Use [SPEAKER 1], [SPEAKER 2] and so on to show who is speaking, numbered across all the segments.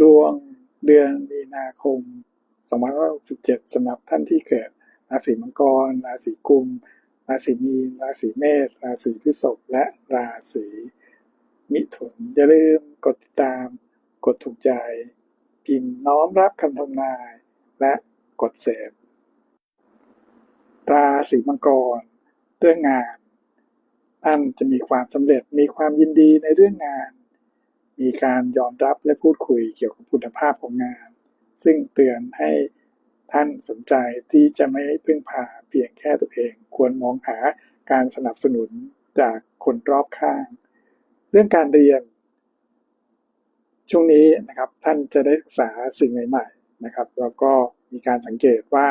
[SPEAKER 1] ดวงเดือนมีนาคม2567สำหรับท่านที่เกิดราศีมังกร ราศีกุม ราศีมีน ราศีเมษ ราศีพฤษภ และราศีมิถุน อย่าลืมกดติดตาม กดถูกใจ พิมพ์น้อมรับคำทำนาย และกดเสพราศีมังกร เรื่องงาน ท่านจะมีความสำเร็จ มีความยินดีในเรื่องงาน มีการยอมรับและพูดคุยเกี่ยวกับคุณภาพของงาน ซึ่งเตือนให้ท่านสนใจที่จะไม่พึ่งพาเพียงแค่ตัวเอง ควรมองหาการสนับสนุนจากคนรอบข้าง เรื่องการเรียน ช่วงนี้นะครับท่านจะได้ศึกษาสิ่งใหม่ๆนะครับแล้วก็มีการสังเกตว่า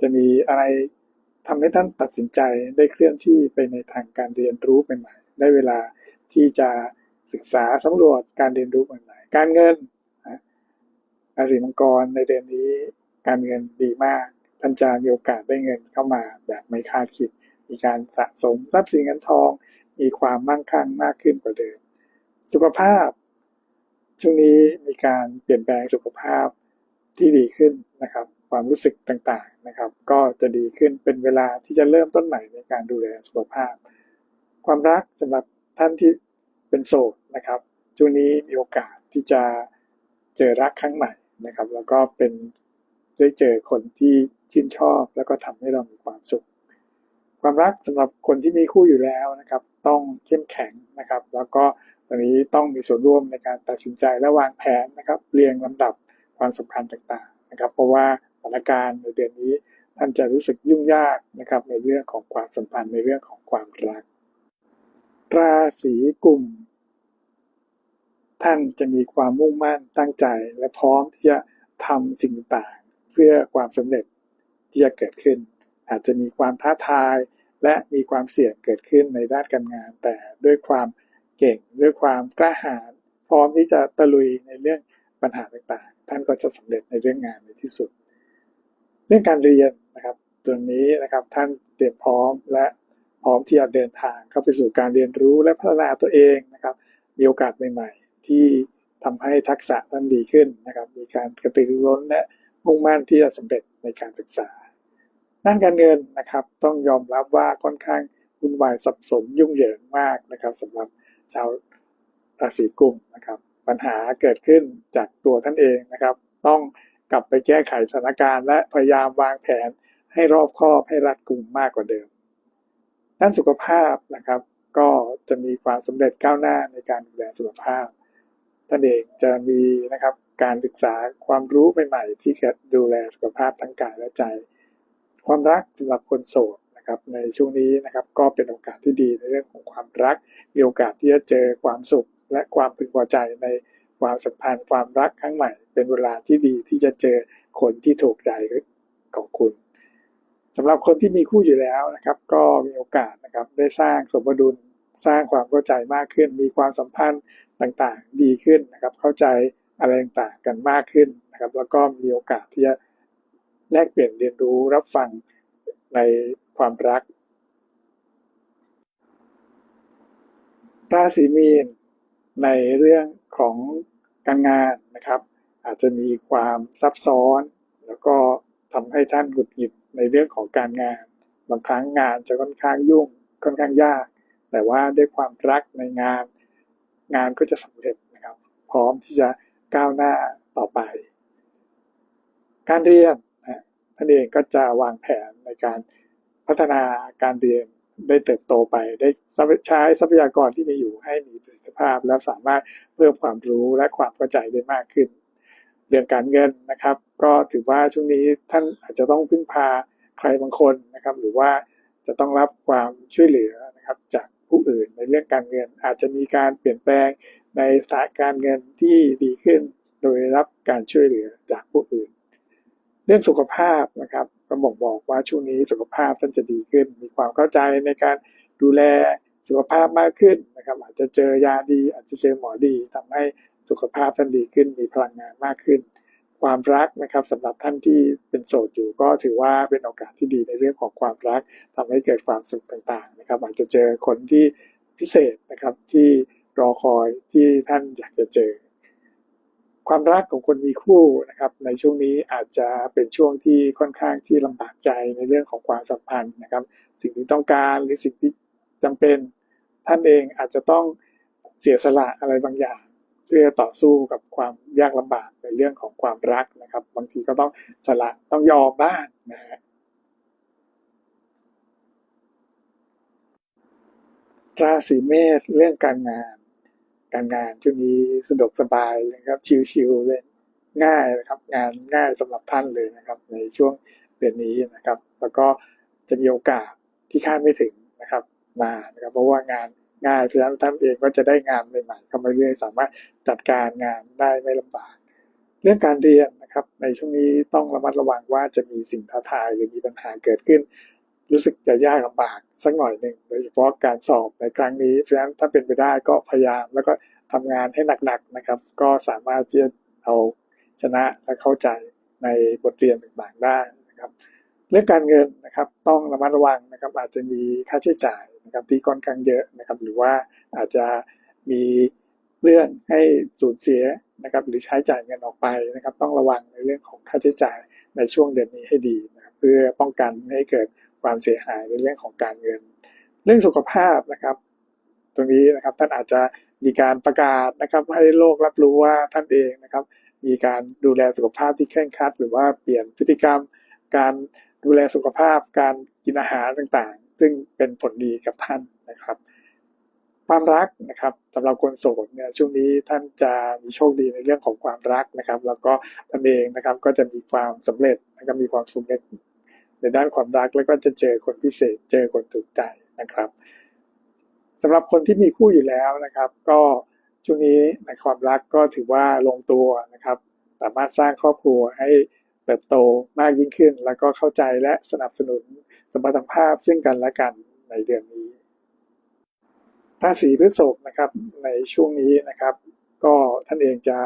[SPEAKER 1] จะมีอะไรทำให้ท่านตัดสินใจได้เคลื่อนที่ไปในทางการเรียนรู้ใหม่ๆ ได้เวลาที่จะ ศึกษาสำรวจการเรียนรู้ใหม่ๆการเงินราศีมังกรในเดือนนี้การเงินดีมากท่านจะมีโอกาสได้เงินเข้ามาแบบไม่คาดคิด มีการสะสมทรัพย์สินเงินทอง มีความมั่งคั่งมากขึ้นกว่าเดิม สุขภาพ ช่วงนี้มีการเปลี่ยนแปลงสุขภาพที่ดีขึ้นนะครับ ความรู้สึกต่างๆนะครับ ก็จะดีขึ้นเป็นเวลาที่จะเริ่มต้นใหม่ในการดูแลสุขภาพ ความรักสำหรับท่านที่ เป็นโสดนะครับช่วงนี้มีโอกาสที่จะเจอรักครั้งใหม่นะครับ แล้วก็เป็นได้เจอคนที่ชื่นชอบ แล้วก็ทำให้เรามีความสุข ความรักสำหรับคนที่มีคู่อยู่แล้วนะครับ ต้องเข้มแข็งนะครับ แล้วก็ตอนนี้ต้องมีส่วนร่วมในการตัดสินใจและวางแผนนะครับ เรียงลำดับความสำคัญต่างๆนะครับ เพราะว่าสถานการณ์ในเดือนนี้ท่านจะรู้สึกยุ่งยากนะครับ ในเรื่องของความสัมพันธ์ในเรื่องของความรัก ราศีกุม ท่านจะมีความมุ่งมั่นตั้งใจและพร้อมที่จะทำสิ่งต่างเพื่อความสำเร็จที่จะเกิดขึ้น อาจจะมีความท้าทายและมีความเสี่ยงเกิดขึ้นในด้านการงาน แต่ด้วยความเก่งด้วยความกล้าหาญพร้อมที่จะตะลุยในเรื่องปัญหาต่างๆ ท่านก็จะสำเร็จในเรื่องงานในที่สุด เรื่องการเรียนนะครับตัวนี้นะครับท่านเตรียมพร้อมและ ร้อมที่จะเดินทางเข้าไปสู่การเรียนรู้และพัฒนาตัวเองนะครับ มีโอกาสใหม่ๆ ที่ทำให้ทักษะท่านดีขึ้นนะครับ มีการกระตือรือร้นและมุ่งมั่นที่จะสำเร็จในการศึกษาด้านการเงินนะครับ ต้องยอมรับว่าค่อนข้างวุ่นวายสับสนยุ่งเหยิงมากนะครับสำหรับชาวราศีกุมนะครับ ปัญหาเกิดขึ้นจากตัวท่านเองนะครับ ต้องกลับไปแก้ไขสถานการณ์ และพยายามวางแผนให้รอบคอบให้รัดกุมมากกว่าเดิม ด้านสุขภาพนะครับ ก็จะมีความสำเร็จก้าวหน้าในการดูแลสุขภาพท่านเองจะมีนะครับการศึกษาความรู้ใหม่ๆที่จะดูแลสุขภาพทั้งกายและใจ ความรักสำหรับคนโสดนะครับในช่วงนี้นะครับก็เป็นโอกาสที่ดีในเรื่องของความรัก มีโอกาสที่จะเจอความสุข และความพึงพอใจในความสัมพันธ์ความรักครั้งใหม่ เป็นเวลาที่ดีที่จะเจอคนที่ถูกใจของคุณ สำหรับคนที่มีคู่อยู่แล้วนะครับ ก็มีโอกาสนะครับได้สร้างสมดุลสร้างความเข้าใจมากขึ้น มีความสัมพันธ์ต่างๆ ดีขึ้นนะครับ เข้าใจอะไรต่างๆกันมากขึ้นนะครับ แล้วก็มีโอกาสที่จะแลกเปลี่ยนเรียนรู้รับฟังในความรัก ราศีมีนในเรื่องของการงานนะครับ อาจจะมีความซับซ้อน แล้วก็ทำให้ท่านหงุดหงิด ในเรื่องของการงาน บางครั้งงานจะค่อนข้างยุ่งค่อนข้างยาก แต่ว่าด้วยความรักในงาน งานก็จะสำเร็จนะครับ พร้อมที่จะก้าวหน้าต่อไป การเรียนนะท่านเองก็จะวางแผนในการพัฒนาการเรียนได้เติบโตไป ได้ใช้ทรัพยากรที่มีอยู่ให้มีประสิทธิภาพ และสามารถเพิ่มความรู้และความเข้าใจได้มากขึ้น เรื่องการเงินนะครับ ก็ถือว่าช่วงนี้ท่านอาจจะต้องพึ่งพาใครบางคนนะครับ หรือว่าจะต้องรับความช่วยเหลือนะครับจากผู้อื่นในเรื่องการเงิน อาจจะมีการเปลี่ยนแปลงในสถานการเงินที่ดีขึ้น โดยรับการช่วยเหลือจากผู้อื่น เรื่องสุขภาพนะครับก็บอกบอกว่าช่วงนี้สุขภาพท่านจะดีขึ้น มีความเข้าใจในการดูแลสุขภาพมากขึ้นนะครับ อาจจะเจอยาดี อาจจะเจอหมอดีทำให้ สุขภาพท่านดีขึ้น มีพลังงานมากขึ้น ความรักนะครับสำหรับท่านที่เป็นโสดอยู่ ก็ถือว่าเป็นโอกาสที่ดีในเรื่องของความรักทำให้เกิดความสุขต่างๆนะครับ อาจจะเจอคนที่พิเศษนะครับที่รอคอยที่ท่านอยากจะเจอ ความรักของคนมีคู่นะครับ ในช่วงนี้อาจจะเป็นช่วงที่ค่อนข้างที่ลำบากใจในเรื่องของความสัมพันธ์นะครับ สิ่งที่ต้องการหรือสิ่งที่จำเป็น ท่านเองอาจจะต้องเสียสละอะไรบางอย่าง เพื่อต่อสู้กับความยากลำบากในเรื่องของความรักนะครับ บางทีก็ต้องสละต้องยอมบ้างนะฮะราศีเมษเรื่องการงาน การงานช่วงนี้สะดวกสบายเลยครับ ชิวๆเลยง่ายนะครับ งานง่ายสำหรับท่านเลยนะครับ ในช่วงเดือนนี้นะครับ แล้วก็จะมีโอกาสที่คาดไม่ถึงนะครับมานะครับ เพราะว่างาน ง่ายเพราะฉะนั้นท่านเองก็จะได้งานใหม่ๆเข้ามาเรื่อยสามารถจัดการงานได้ไม่ลำบาก เรื่องการเรียนนะครับ ในช่วงนี้ต้องระมัดระวังว่าจะมีสิ่งท้าทายหรือมีปัญหาเกิดขึ้น รู้สึกจะยากลำบากสักหน่อยหนึ่งโดยเฉพาะการสอบในครั้งนี้เพราะฉะนั้นถ้าเป็นไปได้ก็พยายามแล้วก็ทำงานให้หนักๆนะครับ ก็สามารถที่จะเอาชนะและเข้าใจในบทเรียนต่างๆได้นะครับ รื่องการเงินนะครับต้องระมัดระวังนะครับอาจจะมีค่าใช้จ่ายนะครับที่ค่อนข้างเยอะนะครับหรือว่าอาจจะมีเรื่องให้สูญเสียนะครับหรือใช้จ่ายเงินออกไปนะครับ ต้องระวังในเรื่องของค่าใช้จ่ายในช่วงเดือนนี้ให้ดีนะเพื่อป้องกันไม่ให้เกิดความเสียหายในเรื่องของการเงิน เรื่องสุขภาพนะครับ ตรงนี้นะครับท่านอาจจะมีการประกาศนะครับ ให้โลกรับรู้ว่าท่านเองนะครับ มีการดูแลสุขภาพที่เคร่งครัด หรือว่าเปลี่ยนพฤติกรรมการ ดูแลสุขภาพการกินอาหารต่างๆ ซึ่งเป็นผลดีกับท่านนะครับ ความรักนะครับสำหรับคนโสดเนี่ยช่วงนี้ท่านจะมีโชคดีในเรื่องของความรักนะครับ แล้วก็ท่านเองนะครับก็จะมีความสำเร็จแล้วก็มีความสำเร็จในด้านความรักแล้วก็จะเจอคนพิเศษ เจอคนถูกใจนะครับสำหรับคนที่มีคู่อยู่แล้วนะครับ ก็ช่วงนี้ในความรักก็ถือว่าลงตัวนะครับ สามารถสร้างครอบครัวให้ เติบโตมากยิ่งขึ้น แล้วก็เข้าใจและสนับสนุนสมรรถภาพซึ่งกันและกันในเดือนนี้ราศีพฤษภนะครับในช่วงนี้นะครับ ก็ท่านเองจะ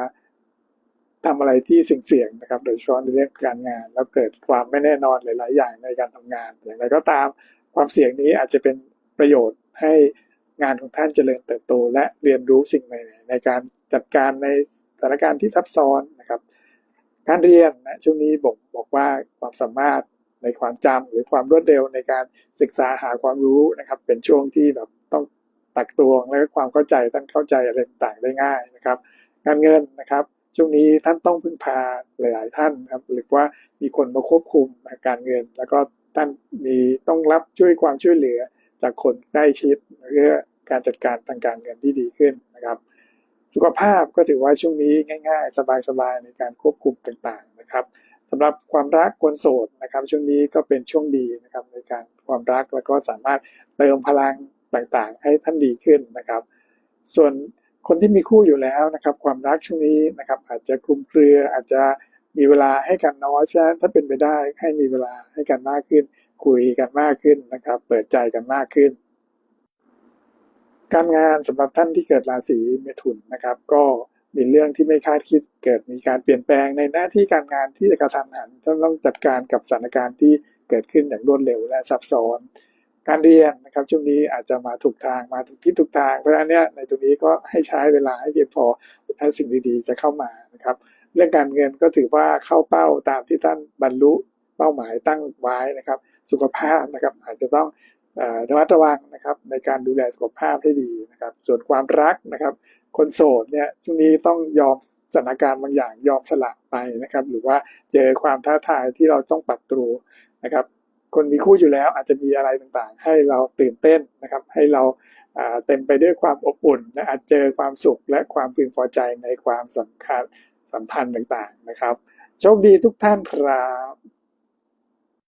[SPEAKER 1] ทำอะไรที่เสี่ยงๆนะครับ โดยเฉพาะในเรื่องการงาน แล้วเกิดความไม่แน่นอนหลาย ๆ อย่างในการทำงาน อย่างไรก็ตามความเสี่ยงนี้อาจจะเป็นประโยชน์ให้งานของท่านเจริญเติบโต และเรียนรู้สิ่งใหม่ๆในการจัดการในสถานการณ์ที่ซับซ้อนนะครับ การเรียนนะช่วงนี้บอกบอกว่าความสามารถในความจำหรือความรวดเร็วในการศึกษาหาความรู้นะครับ เป็นช่วงที่แบบต้องตักตวงและความเข้าใจท่านเข้าใจอะไรต่างได้ง่ายนะครับ การเงินนะครับ ช่วงนี้ท่านต้องพึ่งพาหลาย ๆ ท่านครับหรือว่ามีคนมาควบคุมการเงิน แล้วก็ท่านมีต้องรับช่วยความช่วยเหลือจากคนใกล้ชิดเพื่อการจัดการทางการเงินที่ดีขึ้นนะครับ สุขภาพก็ถือว่าช่วงนี้ง่าย ๆ สบายๆในการควบคุมต่างๆนะครับสำหรับความรักคนโสดนะครับ ช่วงนี้ก็เป็นช่วงดีนะครับในการความรักแล้วก็สามารถเติมพลังต่างๆ ให้ท่านดีขึ้นนะครับ ส่วนคนที่มีคู่อยู่แล้วนะครับ ความรักช่วงนี้นะครับ อาจจะคลุมเครืออาจจะมีเวลาให้กันน้อยฉะนั้นถ้าเป็นไปได้ให้มีเวลาให้กันมากขึ้น คุยกันมากขึ้นนะครับ เปิดใจกันมากขึ้น การงานสำหรับท่านที่เกิดราศีเมถุนนะครับ ก็มีเรื่องที่ไม่คาดคิดเกิดมีการเปลี่ยนแปลงในหน้าที่การงานที่จะกระทันหันท่านต้องจัดการกับสถานการณ์ที่เกิดขึ้นอย่างรวดเร็วและซับซ้อน การเรียนนะครับช่วงนี้อาจจะมาถูกทางมาถูกที่ถูกทางเพราะฉะนั้นเนี่ยในตรงนี้ก็ให้ใช้เวลาให้เพียงพอถ้าสิ่งดีๆ จะเข้ามานะครับ เรื่องการเงินก็ถือว่าเข้าเป้าตามที่ท่านบรรลุเป้าหมายตั้งไว้นะครับ สุขภาพนะครับอาจจะต้อง ระมัดระวังนะครับในการดูแลสุขภาพให้ดีนะครับ ส่วนความรักนะครับ คนโสดเนี่ยช่วงนี้ต้องยอมสถานการณ์บางอย่างยอมสละไปนะครับ หรือว่าเจอความท้าทายที่เราต้องปรับตัวนะครับ คนมีคู่อยู่แล้วอาจจะมีอะไรต่างๆ ให้เราตื่นเต้นนะครับ ให้เราเต็มไปด้วยความอบอุ่นและอาจเจอความสุขและความพึงพอใจในความสำคัญสัมพันธ์ต่างๆนะครับ โชคดีทุกท่านครับ